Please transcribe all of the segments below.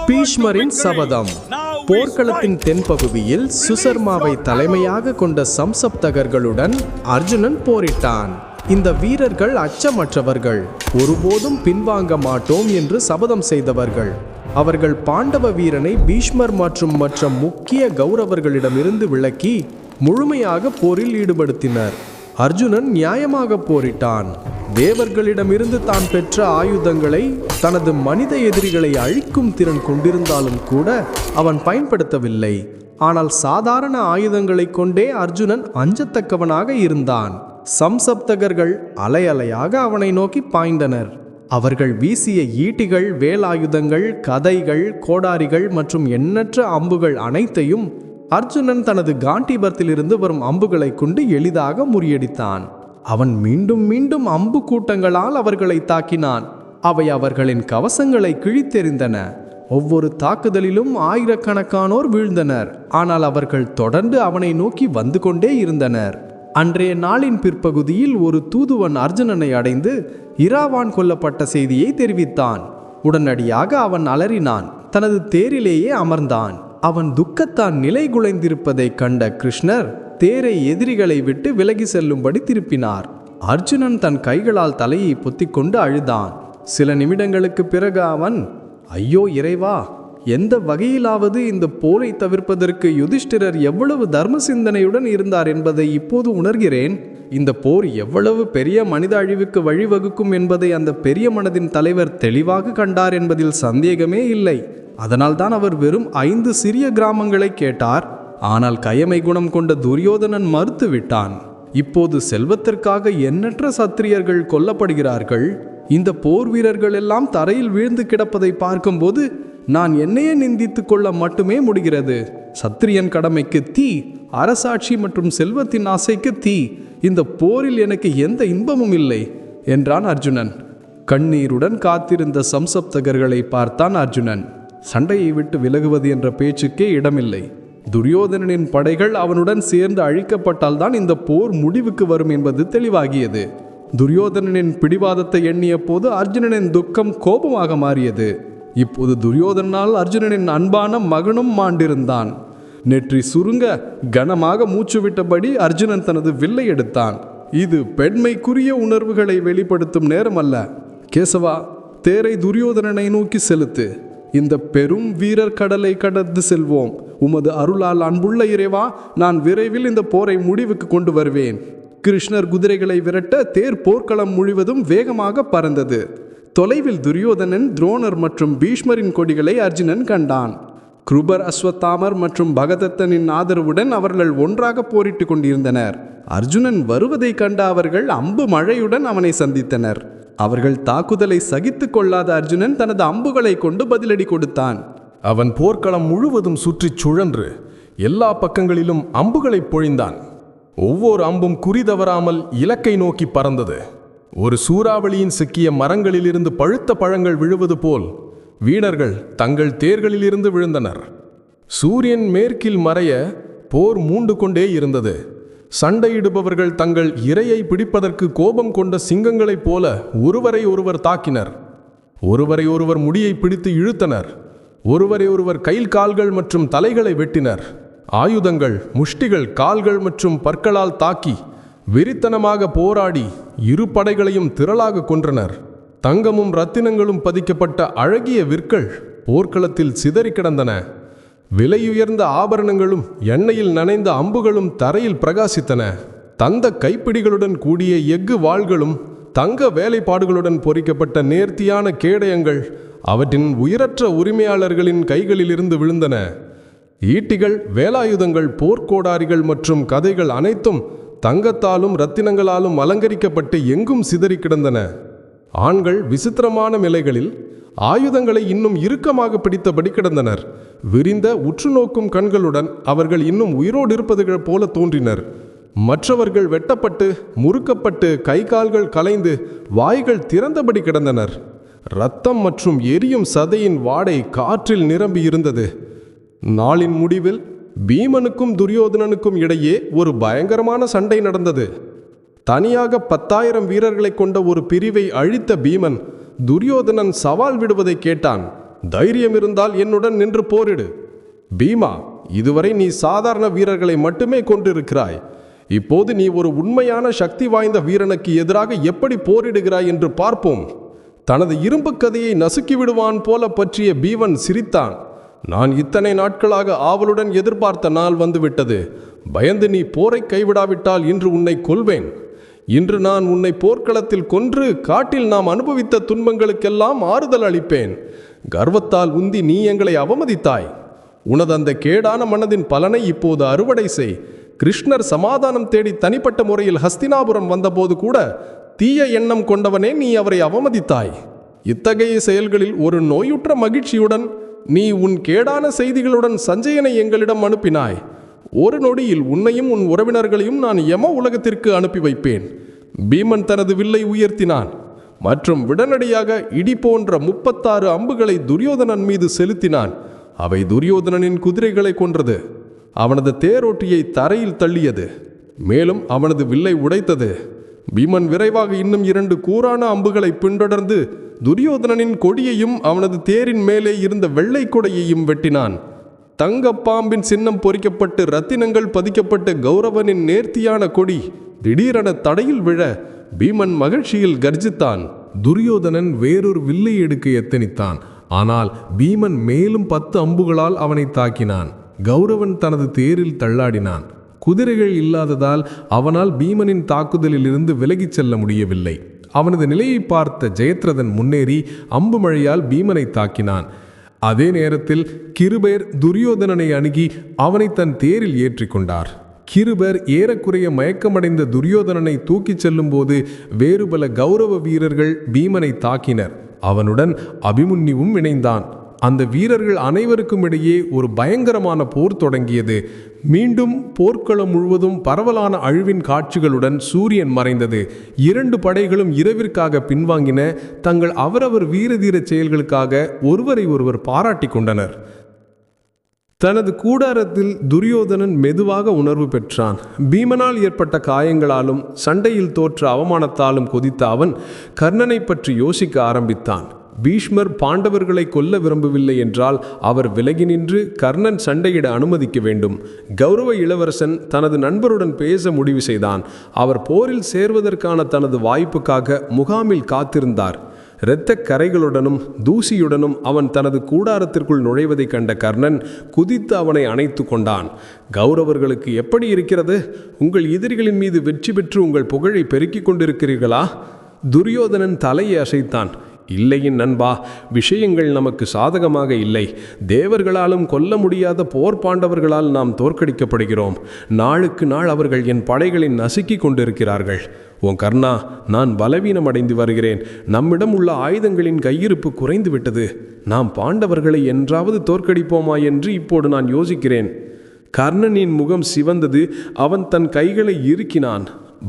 பீஷ்மரின் சபதம். போர்க்களத்தின் தென்பகுதியில் சுசர்மாவை தலைமையாக கொண்ட சம்சப்தகர்களுடன் அர்ஜுனன் போரிட்டான். இந்த வீரர்கள் அச்சமற்றவர்கள். ஒருபோதும் பின்வாங்க மாட்டோம் என்று சபதம் செய்தவர்கள். அவர்கள் பாண்டவ வீரனை பீஷ்மர் மற்றும் மற்ற முக்கிய கௌரவர்களிடமிருந்து விலக்கி முழுமையாக போரில் ஈடுபடுத்தினர். அர்ஜுனன் நியாயமாக போரிட்டான். தேவர்களிடமிருந்து தான் பெற்ற ஆயுதங்களை தனது மனித எதிரிகளை அழிக்கும் திறன் கொண்டிருந்தாலும் கூட அவன் பயன்படுத்தவில்லை. ஆனால் சாதாரண ஆயுதங்களை கொண்டே அர்ஜுனன் அஞ்சத்தக்கவனாக இருந்தான். சம்சப்தகர்கள் அலை அலையாக அவனை நோக்கி பாய்ந்தனர். அவர்கள் வீசிய ஈட்டிகள் வேலாயுதங்கள் கதைகள் கோடாரிகள் மற்றும் எண்ணற்ற அம்புகள் அனைத்தையும் அர்ஜுனன் தனது காண்டிபர்த்திலிருந்து வரும் அம்புகளை கொண்டு எளிதாக முறியடித்தான். அவன் மீண்டும் மீண்டும் அம்பு கூட்டங்களால் அவர்களை தாக்கினான். அவை அவர்களின் கவசங்களை கிழித்தெறிந்தன. ஒவ்வொரு தாக்குதலிலும் ஆயிரக்கணக்கானோர் வீழ்ந்தனர். ஆனால் அவர்கள் தொடர்ந்து அவனை நோக்கி வந்து கொண்டே இருந்தனர். அன்றைய நாளின் பிற்பகுதியில் ஒரு தூதுவன் அர்ஜுனனை அடைந்து இராவான் கொல்லப்பட்ட செய்தியை தெரிவித்தான். உடனடியாக அவன் அலறினான். தனது தேரிலேயே அமர்ந்தான். அவன் துக்கத்தான் நிலை குலைந்திருப்பதை கண்ட கிருஷ்ணர் தேரை எதிரிகளை விட்டு விலகி செல்லும்படி திருப்பினார். அர்ஜுனன் தன் கைகளால் தலையை பொத்திக்கொண்டு அழுதான். சில நிமிடங்களுக்கு பிறகு அவன் ஐயோ இறைவா எந்த வகையிலாவது இந்த போரை தவிர்ப்பதற்கு யுதிஷ்டிரர் எவ்வளவு தர்ம சிந்தனையுடன் இருந்தார் என்பதை இப்போது உணர்கிறேன். இந்த போர் எவ்வளவு பெரிய மனித அழிவுக்கு வழிவகுக்கும் என்பதை அந்த பெரிய மனதின் தலைவர் தெளிவாக கண்டார் என்பதில் சந்தேகமே இல்லை. அதனால்தான் அவர் வெறும் ஐந்து சிறிய கிராமங்களை கேட்டார். ஆனால் கயமை குணம் கொண்ட துரியோதனன் மறுத்து விட்டான். இப்போது செல்வத்திற்காக எண்ணற்ற சத்திரியர்கள் கொல்லப்படுகிறார்கள். இந்த போர் வீரர்கள் எல்லாம் தரையில் வீழ்ந்து கிடப்பதை பார்க்கும்போது நான் என்னையே நிந்தித்துக் கொள்ள மட்டுமே முடிகிறது. சத்திரியன் கடமைக்கு தீ அரசாட்சி மற்றும் செல்வத்தின் ஆசைக்கு தீ இந்த போரில் எனக்கு எந்த இன்பமும் இல்லை என்றான் அர்ஜுனன். கண்ணீருடன் காத்திருந்த சம்சப்தகர்களை பார்த்தான் அர்ஜுனன். சண்டையை விட்டு விலகுவது என்ற பேச்சுக்கே இடமில்லை. துரியோதனனின் படைகள் அவனுடன் சேர்ந்து அழிக்கப்பட்டால்தான் இந்த போர் முடிவுக்கு வரும் என்பது தெளிவாகியது. துரியோதனனின் பிடிவாதத்தை எண்ணிய போது அர்ஜுனனின் துக்கம் கோபமாக மாறியது. இப்போது துரியோதனால் அர்ஜுனனின் அன்பான மகனும் மாண்டிருந்தான். நெற்றி சுருங்க கனமாக மூச்சு விட்டபடி அர்ஜுனன் தனது வில்லை எடுத்தான். இது பெண்மைக்குரிய உணர்வுகளை வெளிப்படுத்தும் நேரம் அல்ல கேசவா தேரை துரியோதனனை நோக்கி செலுத்து. இந்த பெரும் வீரர் கடலை கடந்து செல்வோம். உமது அருளால் அன்புள்ள இறைவா நான் விரைவில் இந்த போரை முடிவுக்கு கொண்டு வருவேன். கிருஷ்ணர் குதிரைகளை விரட்ட தேர் போர்க்களம் முழுவதும் வேகமாக பறந்தது. தொலைவில் துரியோதனன் துரோணர் மற்றும் பீஷ்மரின் கொடிகளை அர்ஜுனன் கண்டான். குருபர் அஸ்வத்தாமர் மற்றும் பகதத்தனின் ஆதரவுடன் அவர்கள் ஒன்றாக போரிட்டு கொண்டிருந்தனர். அர்ஜுனன் வருவதைக் கண்ட அவர்கள் அம்பு மழையுடன் அவனை சந்தித்தனர். அவர்கள் தாக்குதலை சகித்து கொள்ளாத அர்ஜுனன் தனது அம்புகளை கொண்டு பதிலடி கொடுத்தான். அவன் போர்க்களம் முழுவதும் சுற்றிச் சுழன்று எல்லா பக்கங்களிலும் அம்புகளைப் பொழிந்தான். ஒவ்வொரு அம்பும் குறி தவறாமல் இலக்கை நோக்கி பறந்தது. ஒரு சூறாவளியின் சிக்கிய மரங்களிலிருந்து பழுத்த பழங்கள் விழுவது போல் வீணர்கள் தங்கள் தேர்களிலிருந்து விழுந்தனர். சூரியன் மேற்கில் மறைய போர் மூண்டு கொண்டே இருந்தது. சண்டையிடுபவர்கள் தங்கள் இரையை பிடிப்பதற்கு கோபம் கொண்ட சிங்கங்களைப் போல ஒருவரை ஒருவர் தாக்கினர். ஒருவரை ஒருவர் முடியை பிடித்து இழுத்தனர். ஒருவரை ஒருவர் கைல் கால்கள் மற்றும் தலைகளை வெட்டினர். ஆயுதங்கள் முஷ்டிகள் கால்கள் மற்றும் பற்களால் தாக்கி வெறித்தனமாக போராடி இரு படைகளையும் திரளாக கொன்றனர். தங்கமும் ரத்தினங்களும் பதிக்கப்பட்ட அழகிய விற்கள் போர்க்களத்தில் சிதறி கிடந்தன. விலையுயர்ந்த ஆபரணங்களும் எண்ணெயில் நனைந்த அம்புகளும் தரையில் பிரகாசித்தன. தந்த கைப்பிடிகளுடன் கூடிய எஃகு வாள்களும் தங்க வேலைப்பாடுகளுடன் பொறிக்கப்பட்ட நேர்த்தியான கேடயங்கள் அவற்றின் உயிரற்ற உரிமையாளர்களின் கைகளிலிருந்து விழுந்தன. ஈட்டிகள் வேலாயுதங்கள் போர்க்கோடாரிகள் மற்றும் கதைகள் அனைத்தும் தங்கத்தாலும் ரத்தினங்களாலும் அலங்கரிக்கப்பட்டு எங்கும் சிதறி கிடந்தன ஆண்கள் விசித்திரமான நிலைகளில் ஆயுதங்களை இன்னும் இறுக்கமாக பிடித்தபடி கிடந்தனர். விரிந்த உற்று நோக்கும் கண்களுடன் அவர்கள் இன்னும் உயிரோடு இருப்பதுகள் போல தோன்றினர். மற்றவர்கள் வெட்டப்பட்டு முறுக்கப்பட்டு கை கால்கள் கலைந்து வாய்கள் திறந்தபடி கிடந்தனர். இரத்தம் மற்றும் எரியும் சதையின் வாடை காற்றில் நிரம்பி இருந்தது. நாளின் முடிவில் பீமனுக்கும் துரியோதனனுக்கும் இடையே ஒரு பயங்கரமான சண்டை நடந்தது. தனியாக பத்தாயிரம் வீரர்களை கொண்ட ஒரு பிரிவை அழித்த பீமன் துரியோதனன் சவால் விடுவதை கேட்டான். தைரியம் இருந்தால் என்னுடன் நின்று போரிடு. பீமா இதுவரை நீ சாதாரண வீரர்களை மட்டுமே கொண்டிருக்கிறாய் இப்போது நீ ஒரு உண்மையான சக்தி வாய்ந்த வீரனுக்கு எதிராக எப்படி போரிடுகிறாய் என்று பார்ப்போம். தனது இரும்பு கதையை நசுக்கி விடுவான் போல பற்றிய பீவன் சிரித்தான். நான் இத்தனை நாட்களாக ஆவலுடன் எதிர்பார்த்த நாள் வந்துவிட்டது. பயந்து நீ போரை கைவிடாவிட்டால் இன்று உன்னை கொல்வேன். இன்று நான் உன்னை போர்க்களத்தில் கொன்று காட்டில் நாம் அனுபவித்த துன்பங்களுக்கெல்லாம் ஆறுதல் அளிப்பேன். கர்வத்தால் உந்தி நீ எங்களை அவமதித்தாய். உனது அந்த கேடான மனதின் பலனை இப்போது அறுவடை செய். கிருஷ்ணர் சமாதானம் தேடி தனிப்பட்ட முறையில் ஹஸ்தினாபுரம் வந்தபோது கூட தீய எண்ணம் கொண்டவனே நீ அவரை அவமதித்தாய். இத்தகைய செயல்களில் ஒரு நோயுற்ற மகிழ்ச்சியுடன் நீ உன் கேடான செய்திகளுடன் சஞ்சயனை எங்களிடம் அனுப்பினாய். ஒரு நொடியில் உன்னையும் உன் உறவினர்களையும் நான் யம உலகத்திற்கு அனுப்பி வைப்பேன். பீமன் தனது வில்லை உயர்த்தினான். மற்றும் உடனடியாக இடி போன்ற முப்பத்தாறு அம்புகளை துரியோதனன் மீது செலுத்தினான். அவை துரியோதனனின் குதிரைகளை கொன்றது. அவனது தேரோட்டியை தரையில் தள்ளியது. மேலும் அவனது வில்லை உடைத்தது. பீமன் விரைவாக இன்னும் இரண்டு கூரான அம்புகளை பின்தொடர்ந்து துரியோதனனின் கொடியையும் அவனது தேரின் மேலே இருந்த வெள்ளை கொடையையும் வெட்டினான். தங்கப்பாம்பின் சின்னம் பொறிக்கப்பட்டு ரத்தினங்கள் பதிக்கப்பட்ட கௌரவனின் நேர்த்தியான கொடி திடீரென தடையில் விழ பீமன் மகிழ்ச்சியில் கர்ஜித்தான். துரியோதனன் வேறொரு வில்லை எடுக்க எத்தனித்தான். ஆனால் பீமன் மேலும் பத்து அம்புகளால் அவனை தாக்கினான். கௌரவன் தனது தேரில் தள்ளாடினான். குதிரைகள் இல்லாததால் அவனால் பீமனின் தாக்குதலில் இருந்து விலகிச் செல்ல முடியவில்லை. அவனது நிலையை பார்த்த ஜெயத்ரதன் முன்னேறி அம்பு மழையால் பீமனை தாக்கினான். அதே நேரத்தில் கிருபேர் துரியோதனனை அணுகி அவனை தன் தேரில் ஏற்றிக்கொண்டார். கிருபர் ஏறக்குறைய மயக்கமடைந்த துரியோதனனை தூக்கிச் செல்லும்போது வேறு பல கௌரவ வீரர்கள் பீமனை தாக்கினர். அவனுடன் அபிமுன்யுவும் இணைந்தான். அந்த வீரர்கள் அனைவருக்கும் இடையே ஒரு பயங்கரமான போர் தொடங்கியது. மீண்டும் போர்க்களம் முழுவதும் பரவலான அழிவின் காட்சிகளுடன் சூரியன் மறைந்தது. இரண்டு படைகளும் இரவிற்காக பின்வாங்கின தங்கள் அவரவர் வீரதீர செயல்களுக்காக ஒருவரை ஒருவர் பாராட்டி கொண்டனர். தனது கூடாரத்தில் துரியோதனன் மெதுவாக உணர்வு பெற்றான். பீமனால் ஏற்பட்ட காயங்களாலும் சண்டையில் தோற்ற அவமானத்தாலும் கொதித்த அவன் கர்ணனை பற்றி யோசிக்க ஆரம்பித்தான். பீஷ்மர் பாண்டவர்களை கொல்ல விரும்பவில்லை என்றால் அவர் விலகி நின்று கர்ணன் சண்டையிட அனுமதிக்க வேண்டும். கௌரவ இளவரசன் தனது நண்பருடன் பேச முடிவு செய்தான். அவர் போரில் சேர்வதற்கான தனது வாய்ப்புக்காக முகாமில் காத்திருந்தார். இரத்தக் கரைகளுடனும் தூசியுடனும் அவன் தனது கூடாரத்திற்குள் நுழைவதைக் கண்ட கர்ணன் குதித்து அவனை அணைத்து கொண்டான். கௌரவர்களுக்கு எப்படி இருக்கிறது? உங்கள் எதிரிகளின் மீது வெற்றி பெற்று உங்கள் புகழை பெருக்கிக் கொண்டிருக்கிறீர்களா? துரியோதனன் தலையை அசைத்தான். இல்லையின் நண்பா விஷயங்கள் நமக்கு சாதகமாக இல்லை. தேவர்களாலும் கொல்ல முடியாத போர் பாண்டவர்களால் நாம் தோற்கடிக்கப்படுகிறோம். நாளுக்கு நாள் அவர்கள் என் படைகளை நசுக்கி கொண்டிருக்கிறார்கள். உன் கர்ணா நான் பலவீனம் அடைந்து வருகிறேன். நம்மிடம் உள்ள ஆயுதங்களின் கையிருப்பு குறைந்து விட்டது நாம் பாண்டவர்களை என்றாவது தோற்கடிப்போமா என்று இப்போது நான் யோசிக்கிறேன். கர்ணனின் முகம் சிவந்தது அவன் தன் கைகளை இறுக்கினான்.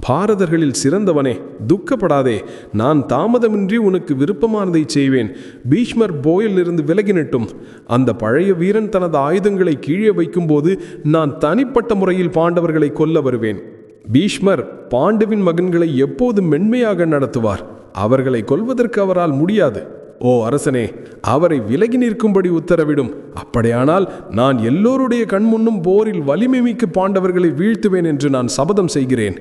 பாரதர்களில் சிறந்தவனே துக்கப்படாதே. நான் தாமதமின்றி உனக்கு விருப்பமானதை செய்வேன். பீஷ்மர் போயிலிருந்து விலகினட்டும். அந்த பழைய வீரன் தனது ஆயுதங்களை கீழே வைக்கும்போது நான் தனிப்பட்ட முறையில் பாண்டவர்களை கொல்ல வருவேன். பீஷ்மர் பாண்டவின் மகன்களை எப்போது மென்மையாக நடத்துவார்? அவர்களை கொல்வதற்கு அவரால் முடியாது. ஓ அரசனே அவரை விலகி நிற்கும்படி உத்தரவிடும். அப்படியானால் நான் எல்லோருடைய கண்முன்னும் போரில் வலிமை மிக்க பாண்டவர்களை வீழ்த்துவேன் என்று நான் சபதம் செய்கிறேன்.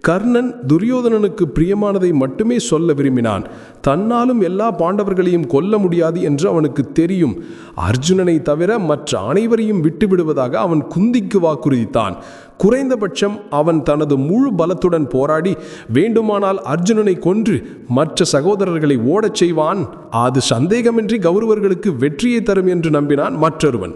கர்ணன் துரியோதனனுக்கு பிரியமானதை மட்டுமே சொல்ல விரும்பினான். தன்னாலும் எல்லா பாண்டவர்களையும் கொல்ல முடியாது என்று அவனுக்கு தெரியும். அர்ஜுனனை தவிர மற்ற அனைவரையும் விட்டுவிடுவதாக அவன் குந்திக்கு வாக்குறுதித்தான். குறைந்தபட்சம் அவன் தனது முழு பலத்துடன் போராடி வேண்டுமானால் அர்ஜுனனை கொன்று மற்ற சகோதரர்களை ஓடச் செய்வான். அது சந்தேகமின்றி கௌரவர்களுக்கு வெற்றியை தரும் என்று நம்பினான் மற்றொருவன்.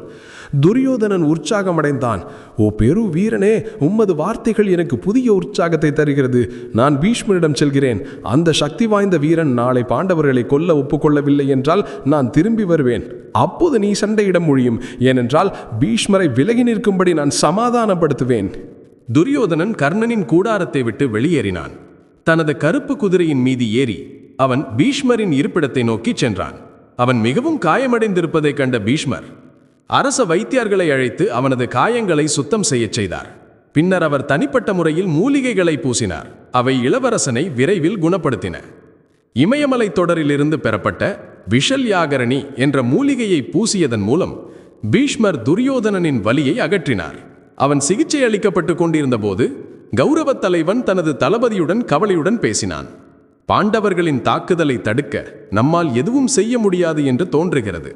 துரியோதனன் உற்சாகமடைந்தான். ஓ பெரு வீரனே உம்மது வார்த்தைகள் எனக்கு புதிய உற்சாகத்தை தருகிறது. நான் பீஷ்மரிடம் செல்கிறேன். அந்த சக்தி வாய்ந்த வீரன் நாளை பாண்டவர்களை கொல்ல ஒப்புக்கொள்ளவில்லை என்றால் நான் திரும்பி வருவேன். அப்போது நீ சண்டையிட முடியும் ஏனென்றால் பீஷ்மரை விலகி நிற்கும்படி நான் சமாதானப்படுத்துவேன். துரியோதனன் கர்ணனின் கூடாரத்தை விட்டு வெளியேறினான். தனது கருப்பு குதிரையின் மீது ஏறி அவன் பீஷ்மரின் இருப்பிடத்தை நோக்கிச் சென்றான். அவன் மிகவும் காயமடைந்திருப்பதைக் கண்ட பீஷ்மர் அரச வைத்தியர்களை அழைத்து அவனது காயங்களை சுத்தம் செய்யச் செய்தார். பின்னர் அவர் தனிப்பட்ட முறையில் மூலிகைகளை பூசினார். அவை இளவரசனை விரைவில் குணப்படுத்தின. இமயமலை தொடரிலிருந்து பெறப்பட்ட விஷல் யாகரணி என்ற மூலிகையை பூசியதன் மூலம் பீஷ்மர் துரியோதனனின் வலியை அகற்றினார். அவன் சிகிச்சை அளிக்கப்பட்டு கொண்டிருந்த போது கௌரவத் தலைவன் தனது தளபதியுடன் கவலையுடன் பேசினான். பாண்டவர்களின் தாக்குதலை தடுக்க நம்மால் எதுவும் செய்ய முடியாது என்று தோன்றுகிறது.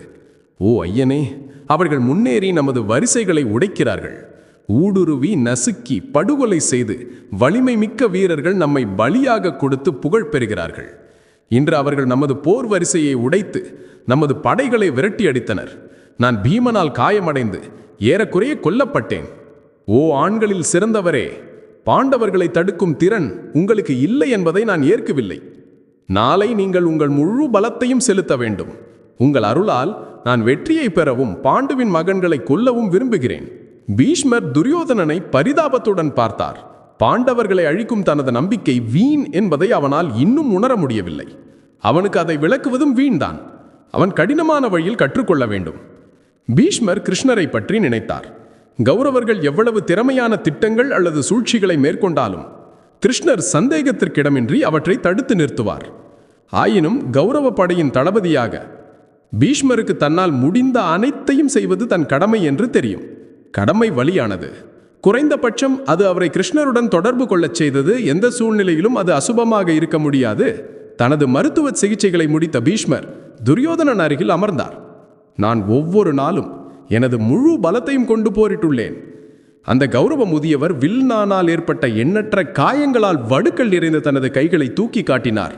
ஓ ஐயனே அவர்கள் முன்னேறி நமது வரிசைகளை உடைக்கிறார்கள். ஊடுருவி நசுக்கி படுகொலை செய்து வலிமை மிக்க வீரர்கள் நம்மை பலியாக கொடுத்து புகழ் பெறுகிறார்கள். இன்று அவர்கள் நமது போர் வரிசையை உடைத்து நமது படைகளை விரட்டி அடித்தனர். நான் பீமனால் காயமடைந்து ஏறக்குறைய கொல்லப்பட்டேன். ஓ ஆண்களில் சிறந்தவரே பாண்டவர்களை தடுக்கும் திறன் உங்களுக்கு இல்லை என்பதை நான் ஏற்கவில்லை. நாளை நீங்கள் உங்கள் முழு பலத்தையும் செலுத்த வேண்டும். உங்கள் அருளால் நான் வெற்றியை பெறவும் பாண்டுவின் மகன்களை கொல்லவும் விரும்புகிறேன். பீஷ்மர் துரியோதனனை பரிதாபத்துடன் பார்த்தார். பாண்டவர்களை அழிக்கும் தனது நம்பிக்கை வீண் என்பதை அவனால் இன்னும் உணர முடியவில்லை. அவனுக்கு அதை விளக்குவதும் வீண்தான். அவன் கடினமான வழியில் கற்றுக்கொள்ள வேண்டும். பீஷ்மர் கிருஷ்ணரை பற்றி நினைத்தார். கௌரவர்கள் எவ்வளவு திறமையான திட்டங்கள் அல்லது சூழ்ச்சிகளை மேற்கொண்டாலும் கிருஷ்ணர் சந்தேகத்திற்கிடமின்றி அவற்றை தடுத்து நிறுத்துவார். ஆயினும் கௌரவ படையின் தளபதியாக பீஷ்மருக்கு தன்னால் முடிந்த அனைத்தையும் செய்வது தன் கடமை என்று தெரியும். கடமை வலியானது குறைந்தபட்சம் அது அவரை கிருஷ்ணருடன் தொடர்பு கொள்ளச் செய்தது எந்த சூழ்நிலையிலும் அது அசுபமாக இருக்க முடியாது. தனது மருத்துவ சிகிச்சைகளை முடித்த பீஷ்மர் துரியோதனன் அருகில் அமர்ந்தார். நான் ஒவ்வொரு நாளும் எனது முழு பலத்தையும் கொண்டு போரிட்டுள்ளேன். அந்த கௌரவ முதியவர் வில்நானால் ஏற்பட்ட எண்ணற்ற காயங்களால் வடுக்கள் நிறைந்த தனது கைகளை தூக்கி காட்டினார்.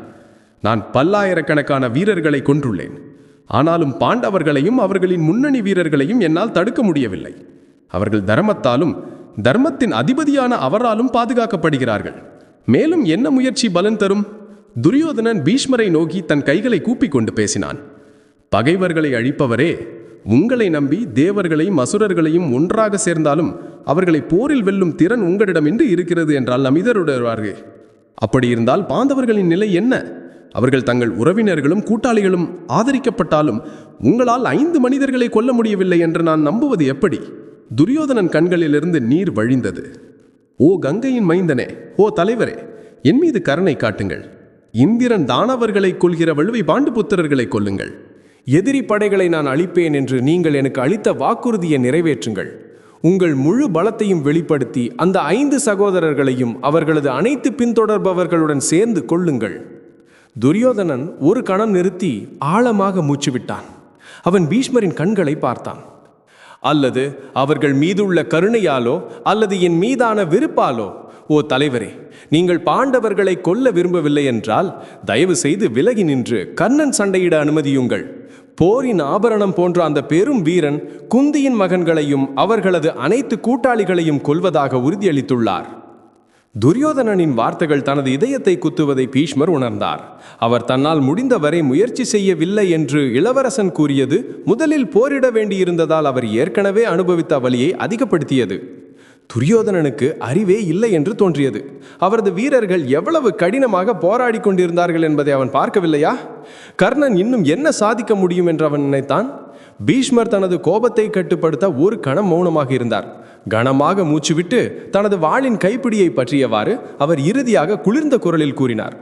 நான் பல்லாயிரக்கணக்கான வீரர்களை கொன்றுள்ளேன். ஆனாலும் பாண்டவர்களையும் அவர்களின் முன்னணி வீரர்களையும் என்னால் தடுக்க முடியவில்லை. அவர்கள் தர்மத்தாலும் தர்மத்தின் அதிபதியான அவராலும் பாதுகாக்கப்படுகிறார்கள். மேலும் என்ன முயற்சி பலன் தரும்? துரியோதனன் பீஷ்மரை நோக்கி தன் கைகளை கூப்பிக் கொண்டு பேசினான். பகைவர்களை அழிப்பவரே உங்களை நம்பி தேவர்களையும் அசுரர்களையும் ஒன்றாக சேர்ந்தாலும் அவர்களை போரில் வெல்லும் திறன் உங்களிடமின்றி இருக்கிறது என்றால் நமிதருடுவார்கள் அப்படி இருந்தால் பாந்தவர்களின் நிலை என்ன? அவர்கள் தங்கள் உறவினர்களும் கூட்டாளிகளும் ஆதரிக்கப்பட்டாலும் உங்களால் ஐந்து மனிதர்களை கொல்ல முடியவில்லை என்று நான் நம்புவது எப்படி? துரியோதனன் கண்களிலிருந்து நீர் வழிந்தது. ஓ கங்கையின் மைந்தனே ஓ தலைவரே என் மீது கருணை காட்டுங்கள். இந்திரன் தானவர்களை கொள்கிற வலுவை பாண்டுபுத்திரர்களை கொல்லுங்கள். எதிரி படைகளை நான் அழிப்பேன் என்று நீங்கள் எனக்கு அளித்த வாக்குறுதியை நிறைவேற்றுங்கள். உங்கள் முழு பலத்தையும் வெளிப்படுத்தி அந்த ஐந்து சகோதரர்களையும் அவர்களது அனைத்து பின்தொடர்பவர்களுடன் சேர்ந்து கொள்ளுங்கள். துரியோதனன் ஒரு கணம் நிறுத்தி ஆழமாக மூச்சு விட்டான் அவன் பீஷ்மரின் கண்களை பார்த்தான். அல்லது அவர்கள் மீதுள்ள கருணையாலோ அல்லது என் மீதான விருப்பாலோ ஓ தலைவரே நீங்கள் பாண்டவர்களை கொல்ல விரும்பவில்லை என்றால் தயவு செய்து விலகி நின்று கர்ணன் சண்டையிட அனுமதியுங்கள். போரின் ஆபரணம் போன்ற அந்த பெரும் வீரன் குந்தியின் மகன்களையும் அவர்களது அனைத்து கூட்டாளிகளையும் கொல்வதாக உறுதியளித்துள்ளார். துரியோதனனின் வார்த்தைகள் தனது இதயத்தை குத்துவதை பீஷ்மர் உணர்ந்தார். அவர் தன்னால் முடிந்தவரை முயற்சி செய்யவில்லை என்று இளவரசன் கூறியது முதலில் போரிட வேண்டியிருந்ததால் அவர் ஏற்கனவே அனுபவித்த வழியை அதிகப்படுத்தியது. துரியோதனனுக்கு அறிவே இல்லை என்று தோன்றியது. அவரது வீரர்கள் எவ்வளவு கடினமாக போராடி கொண்டிருந்தார்கள் என்பதை அவன் பார்க்கவில்லையா? கர்ணன் இன்னும் என்ன சாதிக்க முடியும் என்று அவன் நினைத்தான்? பீஷ்மர் தனது கோபத்தை கட்டுப்படுத்த ஒரு கணம் மௌனமாக இருந்தார். கனமாக மூச்சுவிட்டு தனது வாளின் கைப்பிடியை பற்றியவாறு அவர் இறுதியாக குளிர்ந்த குரலில் கூறினார்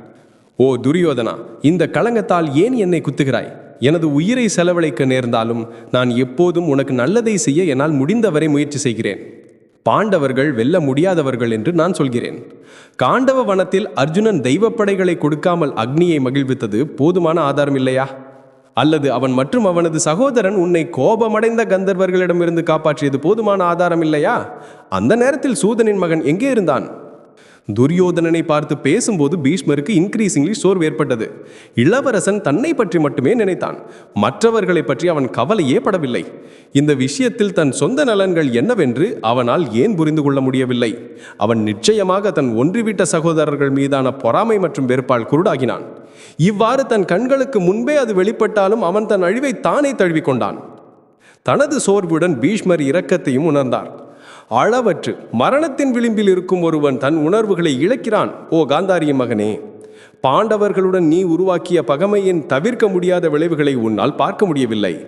ஓ துரியோதனா இந்த களங்கத்தால் ஏன் என்னை குத்துகிறாய்? எனது உயிரை செலவழிக்க நேர்ந்தாலும் நான் எப்போதும் உனக்கு நல்லதை செய்ய என்னால் முடிந்தவரை முயற்சி செய்கிறேன். பாண்டவர்கள் வெல்ல முடியாதவர்கள் என்று நான் சொல்கிறேன். காண்டவ வனத்தில் அர்ஜுனன் தெய்வப்படைகளை கொடுக்காமல் அக்னியை மகிழ்வித்தது போதுமான ஆதாரம் இல்லையா அல்லது அவன் மற்றும் அவனது சகோதரன் உன்னை கோபமடைந்த கந்தர்வர்களிடமிருந்து காப்பாற்றியது போதுமான ஆதாரம் இல்லையா? அந்த நேரத்தில் சூதனின் மகன் எங்கே இருந்தான்? துரியோதனனை பார்த்து பேசும்போது பீஷ்மருக்கு இன்க்ரீசிங்லி சோர்வு ஏற்பட்டது. இளவரசன் தன்னை பற்றி மட்டுமே நினைத்தான். மற்றவர்களை பற்றி அவன் கவலையே படவில்லை. இந்த விஷயத்தில் தன் சொந்த நலன்கள் என்னவென்று அவனால் ஏன் புரிந்து கொள்ள முடியவில்லை? அவன் நிச்சயமாக தன் ஒன்றிவிட்ட சகோதரர்கள் மீதான பொறாமை மற்றும் வெறுப்பால் குருடாகினான். இவ்வாறு தன் கண்களுக்கு முன்பே அது வெளிப்பட்டாலும் அவன் தன் அழிவை தானே தழுவிக்கொண்டான். தனது சோர்வுடன் பீஷ்மர் இரக்கத்தையும் உணர்ந்தார். அளவற்று மரணத்தின் விளிம்பில் இருக்கும் ஒருவன் தன் உணர்வுகளை இழக்கிறான். ஓ காந்தாரியின் மகனே பாண்டவர்களுடன் நீ உருவாக்கிய பகமையின் தவிர்க்க முடியாத விளைவுகளை உன்னால் பார்க்க முடியவில்லை.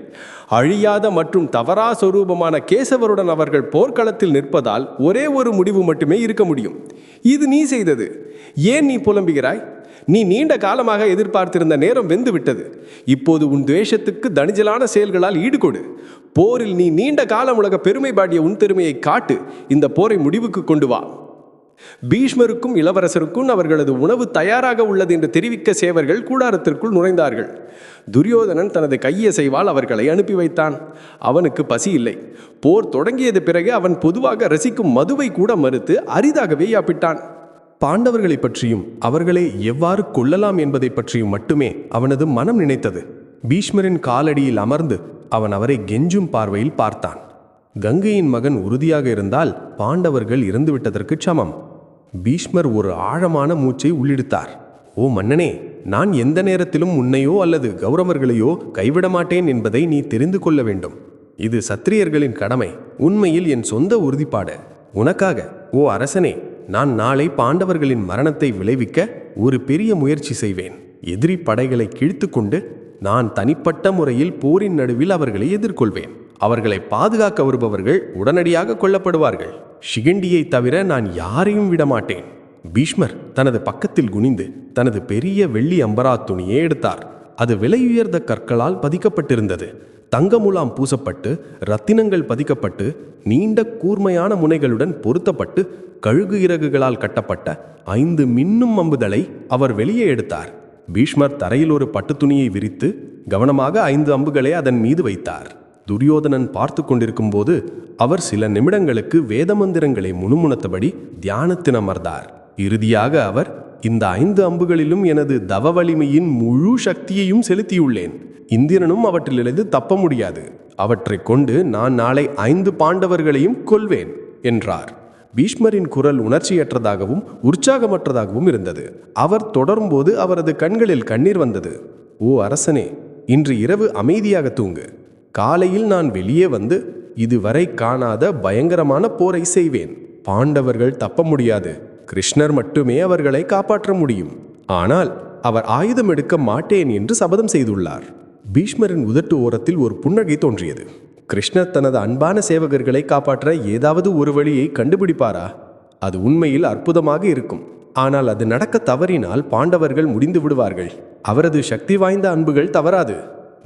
அழியாத மற்றும் தவறா சொரூபமான கேசவருடன் அவர்கள் போர்க்களத்தில் நிற்பதால் ஒரே ஒரு முடிவு மட்டுமே இருக்க முடியும். இது நீ செய்தது. ஏன் நீ புலம்புகிறாய்? நீ நீண்ட காலமாக எதிர்பார்த்திருந்த நேரம் வெந்து விட்டது இப்போது உன் துவேஷத்துக்கு தனிஜலான செயல்களால் ஈடுகொடு. போரில் நீ நீண்ட காலம் உலக பெருமை பாடிய உன் திறமையை காட்டு. இந்த போரை முடிவுக்கு கொண்டு வா. பீஷ்மருக்கும் இளவரசருக்கும் அவர்களது உணவு தயாராக உள்ளது என்று தெரிவிக்க சேவர்கள் கூடாரத்திற்குள் நுழைந்தார்கள். துரியோதனன் தனது கையசைவால் அவர்களை அனுப்பி வைத்தான். அவனுக்கு பசி இல்லை. போர் தொடங்கியது பிறகு அவன் பொதுவாக ரசிக்கும் மதுவை கூட மறுத்து அரிதாகவே யாப்பிட்டான். பாண்டவர்களைப் பற்றியும் அவர்களை எவ்வாறு கொல்லலாம் என்பதைப் பற்றியும் மட்டுமே அவனது மனம் நினைத்தது. பீஷ்மரின் காலடியில் அமர்ந்து அவன் அவரை கெஞ்சும் பார்வையில் பார்த்தான். கங்கையின் மகன் உறுதியாக இருந்தால் பாண்டவர்கள் இறந்துவிட்டதற்குச் சமம். பீஷ்மர் ஒரு ஆழமான மூச்சை உள்ளிடுத்தார். ஓ மன்னனே நான் எந்த நேரத்திலும் உன்னையோ அல்லது கௌரவர்களையோ கைவிட மாட்டேன் என்பதை நீ தெரிந்து கொள்ள வேண்டும். இது சத்திரியர்களின் கடமை. உண்மையில் என் சொந்த உறுதிப்பாடு. உனக்காக ஓ அரசனே நான் நாளை பாண்டவர்களின் மரணத்தை விளைவிக்க ஒரு பெரிய முயற்சி செய்வேன். எதிரி படைகளை கிழித்து கொண்டு நான் தனிப்பட்ட முறையில் போரின் நடுவில் அவர்களை எதிர்கொள்வேன். அவர்களை பாதுகாக்க வருபவர்கள் உடனடியாக கொல்லப்படுவார்கள். ஷிகண்டியை தவிர நான் யாரையும் விடமாட்டேன். பீஷ்மர் தனது பக்கத்தில் குனிந்து தனது பெரிய வெள்ளி அம்பரா துணியை எடுத்தார். அது விலையுயர்ந்த கற்களால் பதிக்கப்பட்டிருந்தது. தங்கமுலாம் பூசப்பட்டு ரத்தினங்கள் பதிக்கப்பட்டு நீண்ட கூர்மையான முனைகளுடன் பொருத்தப்பட்டு கழுகு இறகுகளால் கட்டப்பட்ட ஐந்து மின்னும் அம்புதலை அவர் வெளியே எடுத்தார். பீஷ்மர் தரையில் ஒரு பட்டு துணியை விரித்து கவனமாக ஐந்து அம்புகளை அதன் மீது வைத்தார். துரியோதனன் பார்த்து கொண்டிருக்கும்போது அவர் சில நிமிடங்களுக்கு வேத மந்திரங்களை முணுமுணுத்தபடி தியானத்தின் அமர்ந்தார். இறுதியாக அவர் இந்த ஐந்து அம்புகளிலும் எனது தவ வலிமையின் முழு சக்தியையும் செலுத்தியுள்ளேன். இந்திரனும் அவற்றிலிருந்து தப்ப முடியாது. அவற்றைக் கொண்டு நான் நாளை ஐந்து பாண்டவர்களையும் கொல்வேன் என்றார். பீஷ்மரின் குரல் உணர்ச்சியற்றதாகவும் உற்சாகமற்றதாகவும் இருந்தது. அவர் தொடரும்போது அவரது கண்களில் கண்ணீர் வந்தது. ஓ அரசனே இன்று இரவு அமைதியாக தூங்கு. காலையில் நான் வெளியே வந்து இதுவரை காணாத பயங்கரமான போரை செய்வேன். பாண்டவர்கள் தப்ப முடியாது. கிருஷ்ணர் மட்டுமே அவர்களை காப்பாற்ற முடியும். ஆனால் அவர் ஆயுதம் எடுக்க மாட்டேன் என்று சபதம் செய்துள்ளார். பீஷ்மரின் உதட்டு ஓரத்தில் ஒரு புன்னகை தோன்றியது. கிருஷ்ணர் தனது அன்பான சேவகர்களை காப்பாற்ற ஏதாவது ஒரு வழியை கண்டுபிடிப்பாரா? அது உண்மையில் அற்புதமாக இருக்கும். ஆனால் அது நடக்க தவறினால் பாண்டவர்கள் முடிந்து விடுவார்கள். அவரது சக்தி வாய்ந்த அன்புகள் தவறாது.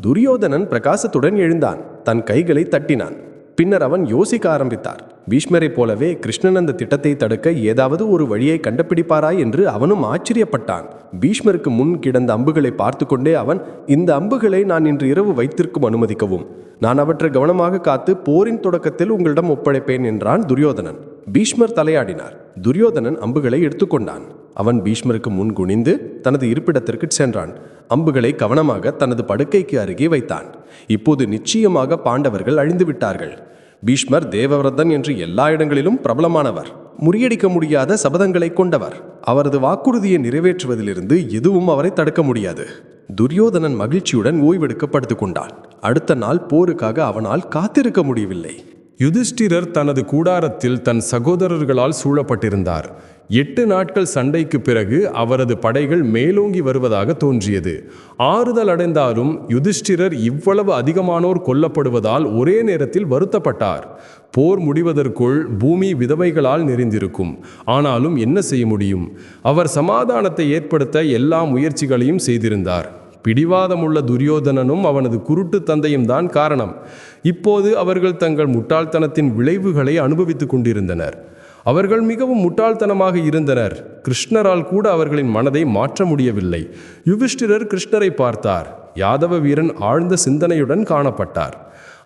துரியோதனன் பிரகாசத்துடன் எழுந்தான். தன் கைகளை தட்டினான். பின்னர் அவன் யோசிக்க ஆரம்பித்தார். பீஷ்மரைப் போலவே கிருஷ்ணன் அந்த திட்டத்தை தடுக்க ஏதாவது ஒரு வழியை கண்டுபிடிப்பாரா என்று அவனும் ஆச்சரியப்பட்டான். பீஷ்மருக்கு முன் கிடந்த அம்புகளை பார்த்து கொண்டே அவன் இந்த அம்புகளை நான் இன்று இரவு வைத்திருக்கும் அனுமதிக்கவும். நான் அவற்றை கவனமாக காத்து போரின் தொடக்கத்தில் உங்களிடம் ஒப்படைப்பேன் என்றான் துரியோதனன். பீஷ்மர் தலையாடினார். துரியோதனன் அம்புகளை எடுத்துக்கொண்டான். அவன் பீஷ்மருக்கு முன் குனிந்து தனது இருப்பிடத்திற்கு சென்றான். அம்புகளை கவனமாக தனது படுக்கைக்கு அருகே வைத்தான். இப்போது நிச்சயமாக பாண்டவர்கள் அழிந்து விட்டார்கள். பீஷ்மர் தேவவிரதன் என்று எல்லா இடங்களிலும் பிரபலமானவர். முறியடிக்க முடியாத சபதங்களை கொண்டவர். அவரது வாக்குறுதியை நிறைவேற்றுவதிலிருந்து எதுவும் அவரை தடுக்க முடியாது. துரியோதனன் மகிழ்ச்சியுடன் ஓய்வெடுக்க கொண்டான். அடுத்த நாள் போருக்காக அவனால் காத்திருக்க முடியவில்லை. யுதிஷ்டிரர் தனது கூடாரத்தில் தன் சகோதரர்களால் சூழப்பட்டிருந்தார். எட்டு நாட்கள் சண்டைக்கு பிறகு அவரது படைகள் மேலோங்கி வருவதாக தோன்றியது. ஆறுதல் அடைந்தாலும் யுதிஷ்டிரர் இவ்வளவு அதிகமானோர் கொல்லப்படுவதால் ஒரே நேரத்தில் வருத்தப்பட்டார். போர் முடிவதற்குள் பூமி விதவைகளால் நிறைந்திருக்கும். ஆனாலும் என்ன செய்ய முடியும்? அவர் சமாதானத்தை ஏற்படுத்த எல்லா முயற்சிகளையும் செய்திருந்தார். பிடிவாதமுள்ள துரியோதனனும் அவனது குருட்டு தந்தையும் தான் காரணம். இப்போது அவர்கள் தங்கள் முட்டாள்தனத்தின் விளைவுகளை அனுபவித்துக் கொண்டிருந்தனர். அவர்கள் மிகவும் முட்டாள்தனமாக இருந்தனர். கிருஷ்ணரால் கூட அவர்களின் மனதை மாற்ற முடியவில்லை. யுதிஷ்டிரர் கிருஷ்ணரை பார்த்தார். யாதவ வீரன் ஆழ்ந்த சிந்தனையுடன் காணப்பட்டார்.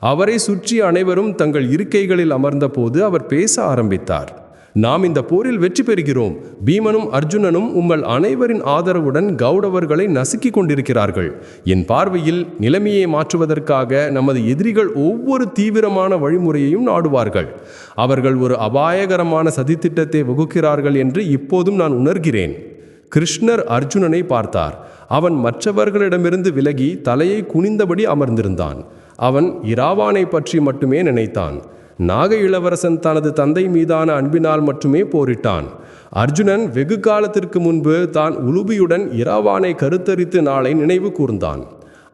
அவரை சுற்றி அனைவரும் தங்கள் இருக்கைகளில் அமர்ந்தபோது அவர் பேச ஆரம்பித்தார். நாம் இந்த போரில் வெற்றி பெறுகிறோம். பீமனும் அர்ஜுனனும் உங்கள் அனைவரின் ஆதரவுடன் கௌடவர்களை நசுக்கிக் கொண்டிருக்கிறார்கள். என் பார்வையில் நிலைமையை மாற்றுவதற்காக நமது எதிரிகள் ஒவ்வொரு தீவிரமான வழிமுறையையும் நாடுவார்கள். அவர்கள் ஒரு அபாயகரமான சதித்திட்டத்தை வகுக்கிறார்கள் என்று இப்போதும் நான் உணர்கிறேன். கிருஷ்ணர் அர்ஜுனனை பார்த்தார். அவன் மற்றவர்களிடமிருந்து விலகி தலையை குனிந்தபடி அமர்ந்திருந்தான். அவன் இராவானை பற்றி மட்டுமே நினைத்தான். நாக இளவரசன் தனது தந்தை மீதான அன்பினால் மட்டுமே போரிட்டான். அர்ஜுனன் வெகு காலத்திற்கு முன்பு தான் உலுபியுடன் இராவானை கருத்தரித்து நாளை நினைவு கூர்ந்தான்.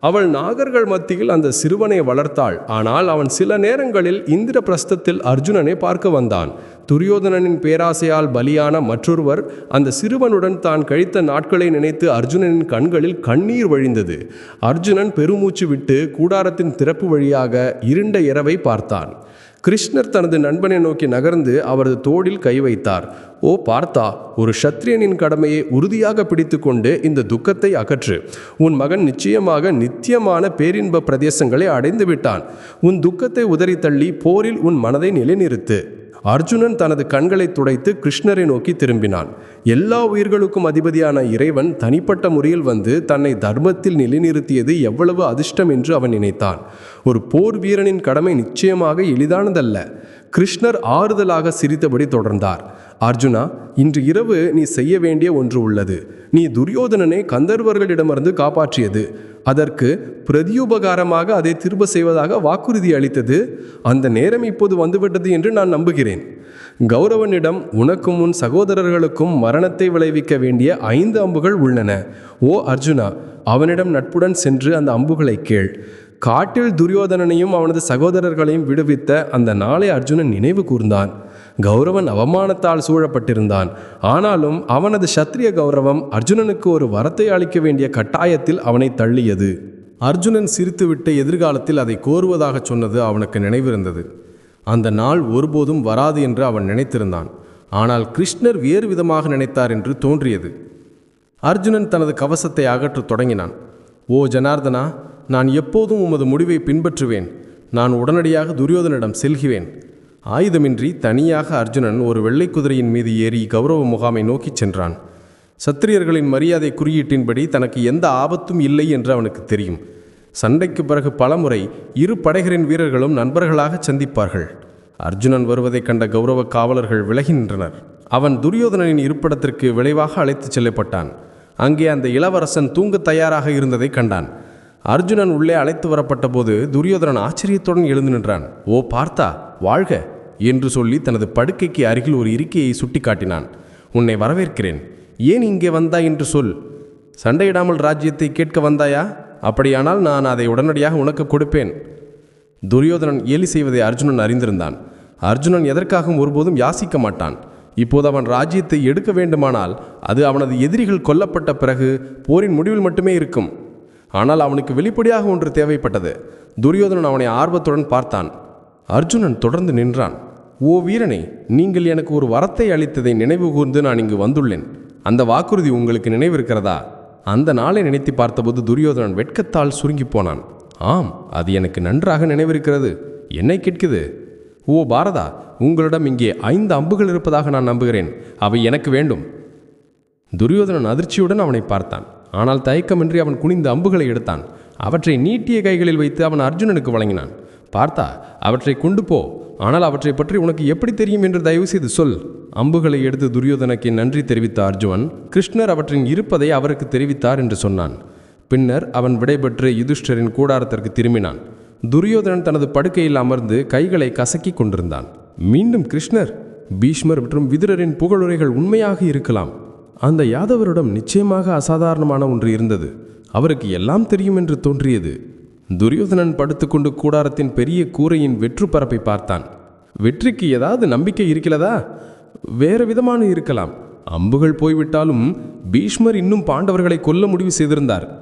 அவள் நாகர்கள் மத்தியில் அந்த சிறுவனை வளர்த்தாள். ஆனால் அவன் சில நேரங்களில் இந்திர பிரஸ்தத்தில் அர்ஜுனனை பார்க்க வந்தான். துரியோதனனின் பேராசையால் பலியான மற்றொருவர் அந்த சிறுவனுடன் தான் கழித்த நாட்களை நினைத்து அர்ஜுனனின் கண்களில் கண்ணீர் வழிந்தது. அர்ஜுனன் பெருமூச்சு விட்டு கூடாரத்தின் திறப்பு வழியாக இருண்ட இரவை பார்த்தான். கிருஷ்ணர் தனது நண்பனை நோக்கி நகர்ந்து அவரது தோளில் கை வைத்தார். ஓ பார்த்தா ஒரு சத்திரியனின் கடமையை உறுதியாக பிடித்துக்கொண்டு இந்த துக்கத்தை அகற்று. உன் மகன் நிச்சயமாக நித்தியமான பேரின்ப பிரதேசங்களை அடைந்து விட்டான். உன் துக்கத்தை உதறி தள்ளி போரில் உன் மனதை நிலைநிறுத்து. அர்ஜுனன் தனது கண்களை துடைத்து கிருஷ்ணரை நோக்கி திரும்பினான். எல்லா உயிர்களுக்கும் அதிபதியான இறைவன் தனிப்பட்ட முறையில் வந்து தன்னை தர்மத்தில் நிலைநிறுத்தியது எவ்வளவு அதிர்ஷ்டம் என்று அவன் நினைத்தான். ஒரு போர் வீரனின் கடமை நிச்சயமாக எளிதானதல்ல. கிருஷ்ணர் ஆறுதலாக சிரித்தபடி தொடர்ந்தார். அர்ஜுனா இன்று இரவு நீ செய்ய வேண்டிய ஒன்று உள்ளது. நீ துரியோதனனை கந்தர்வர்களிடமிருந்து காப்பாற்றியது. அதற்கு பிரதியுபகாரமாக அதை திரும்ப செய்வதாக வாக்குறுதி அளித்தது. அந்த நேரம் இப்போது வந்துவிட்டது என்று நான் நம்புகிறேன். கௌரவனிடம் உனக்கும் உன் சகோதரர்களுக்கும் மரணத்தை விளைவிக்க வேண்டிய ஐந்து அம்புகள் உள்ளன. ஓ அர்ஜுனா அவனிடம் நட்புடன் சென்று அந்த அம்புகளை கேள். காட்டில் துரியோதனனையும் அவனது சகோதரர்களையும் விடுவித்த அந்த நாளை அர்ஜுனன் நினைவு கூர்ந்தான். கௌரவன் அவமானத்தால் சூழப்பட்டிருந்தான். ஆனாலும் அவனது சத்திரிய கௌரவம் அர்ஜுனனுக்கு ஒரு வரத்தை அளிக்க வேண்டிய கட்டாயத்தில் அவனை தள்ளியது. அர்ஜுனன் சிரித்துவிட்டு எதிர்காலத்தில் அதை கோருவதாக சொன்னது அவனுக்கு நினைவிருந்தது. அந்த நாள் ஒருபோதும் வராது என்று அவன் நினைத்திருந்தான். ஆனால் கிருஷ்ணர் வேறு விதமாக நினைத்தார் என்று தோன்றியது. அர்ஜுனன் தனது கவசத்தை அகற்றத் தொடங்கினான். ஓ ஜனார்தனா நான் எப்போதும் உமது முடிவை பின்பற்றுவேன். நான் உடனடியாக துரியோதனிடம் செல்கிறேன். ஆயுதமின்றி தனியாக அர்ஜுனன் ஒரு வெள்ளை குதிரையின் மீது ஏறி கௌரவ முகாமை நோக்கிச் சென்றான். சத்திரியர்களின் மரியாதை குறியீட்டின்படி தனக்கு எந்த ஆபத்தும் இல்லை என்று அவனுக்கு தெரியும். சண்டைக்கு பிறகு பலமுறை இரு படைகளின் வீரர்களும் நண்பர்களாக சந்திப்பார்கள். அர்ஜுனன் வருவதைக் கண்ட கௌரவ காவலர்கள் விலகி நின்றனர் அவன் துரியோதனனின் இருப்பிடத்திற்கு விளைவாக அழைத்துச் செல்லப்பட்டான். அங்கே அந்த இளவரசன் தூங்க தயாராக இருந்ததை கண்டான். அர்ஜுனன் உள்ளே அழைத்து வரப்பட்ட போது துரியோதனன் ஆச்சரியத்துடன் எழுந்து நின்றான். ஓ பார்த்தா வாழ்க! என்று சொல்லி தனது படுக்கைக்கு அருகில் ஒரு இருக்கையை சுட்டிக்காட்டினான். உன்னை வரவேற்கிறேன். ஏன் இங்கே வந்தாய் என்று சொல். சண்டையிடாமல் ராஜ்யத்தை கேட்க வந்தாயா? அப்படியானால் நான் அதை உடனடியாக உனக்கு கொடுப்பேன். துரியோதனன் ஏலி செய்வதை அர்ஜுனன் அறிந்திருந்தான். அர்ஜுனன் எதற்காகவும் ஒருபோதும் யாசிக்க மாட்டான். இப்போது அவன் ராஜ்யத்தை எடுக்க வேண்டுமானால் அது அவனது எதிரிகள் கொல்லப்பட்ட பிறகு போரின் முடிவில் மட்டுமே இருக்கும். ஆனால் அவனுக்கு வெளிப்படையாக ஒன்று தேவைப்பட்டது. துரியோதனன் அவனை ஆர்வத்துடன் பார்த்தான். அர்ஜுனன் தொடர்ந்து நின்றான். ஓ வீரனே நீங்கள் எனக்கு ஒரு வரத்தை அளித்ததை நினைவு கூர்ந்து நான் இங்கு வந்துள்ளேன். அந்த வாக்குறுதி உங்களுக்கு நினைவிருக்கிறதா? அந்த நாளை நினைத்து பார்த்தபோது துரியோதனன் வெட்கத்தால் சுருங்கி போனான். ஆம் அது எனக்கு நன்றாக நினைவிருக்கிறது. என்னை கேட்குது? ஓ பாரதா உங்களிடம் இங்கே ஐந்து அம்புகள் இருப்பதாக நான் நம்புகிறேன். அவை எனக்கு வேண்டும். துரியோதனன் அதிர்ச்சியுடன் அவனை பார்த்தான். ஆனால் தயக்கமின்றி அவன் குனிந்த அம்புகளை எடுத்தான். அவற்றை நீட்டிய கைகளில் வைத்து அவன் அர்ஜுனனுக்கு வழங்கினான். பார்த்தா அவற்றை கொண்டு போ. ஆனால் அவற்றை பற்றி உனக்கு எப்படி தெரியும் என்று தயவு செய்து சொல். அம்புகளை எடுத்து துரியோதனக்கு நன்றி தெரிவித்த அர்ஜுனன் கிருஷ்ணர் அவற்றின் இருப்பதை அவருக்கு தெரிவித்தார் என்று சொன்னான். பின்னர் அவன் விடைபெற்று யுதிஷ்டரின் கூடாரத்திற்கு திரும்பினான். துரியோதனன் தனது படுக்கையில் அமர்ந்து கைகளை கசக்கிக் கொண்டிருந்தான். மீண்டும் கிருஷ்ணர் பீஷ்மர் மற்றும் விதுரரின் புகழுரைகள் உண்மையாக இருக்கலாம். அந்த யாதவரிடம் நிச்சயமாக அசாதாரணமான ஒன்று இருந்தது. அவருக்கு எல்லாம் தெரியும் என்று தோன்றியது. துரியோதனன் படுத்துக்கொண்டு கூடாரத்தின் பெரிய கூரையின் வெற்று பரப்பை பார்த்தான். வெற்றிக்கு ஏதாவது நம்பிக்கை இருக்கிறதா? வேறு விதமான இருக்கலாம். அம்புகள் போய்விட்டாலும் பீஷ்மர் இன்னும் பாண்டவர்களை கொல்ல முடிவு செய்திருந்தார்.